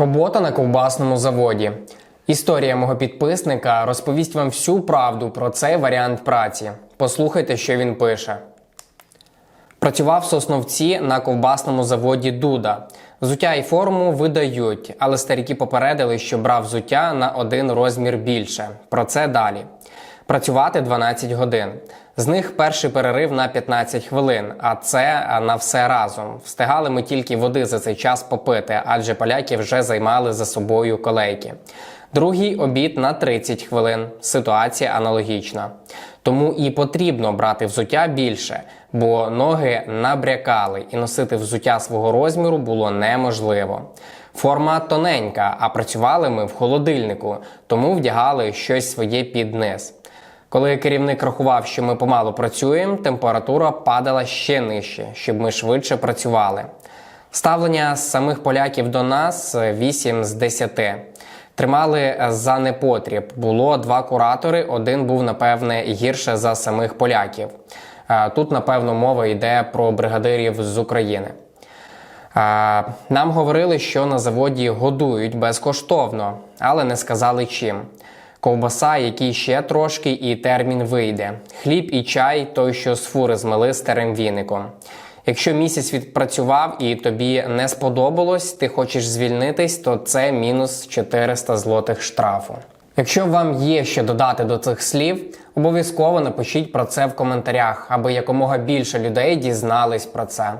Робота на ковбасному заводі. Історія мого підписника розповість вам всю правду про цей варіант праці. Послухайте, що він пише. Працював в Сосновці на ковбасному заводі Дуда. Взуття і форму видають, але старіки попередили, що брав взуття на один розмір більше. Про це далі. Працювати 12 годин. З них перший перерив на 15 хвилин, а це на все разом. Встигали ми тільки води за цей час попити, адже поляки вже займали за собою колейки. Другий обід на 30 хвилин. Ситуація аналогічна. Тому і потрібно брати взуття більше, бо ноги набрякали, і носити взуття свого розміру було неможливо. Форма тоненька, а працювали ми в холодильнику, тому вдягали щось своє під низ. Коли керівник рахував, що ми помалу працюємо, температура падала ще нижче, щоб ми швидше працювали. Ставлення самих поляків до нас 8 з 10. Тримали за непотріб. Було два куратори, один був, напевне, гірше за самих поляків. Тут, напевно, мова йде про бригадирів з України. Нам говорили, що на заводі годують безкоштовно, але не сказали чим. Ковбаса, який ще трошки, і термін вийде. Хліб і чай той, що з фури змели старим віником. Якщо місяць відпрацював і тобі не сподобалось, ти хочеш звільнитись, то це мінус 400 злотих штрафу. Якщо вам є що додати до цих слів, обов'язково напишіть про це в коментарях, аби якомога більше людей дізнались про це.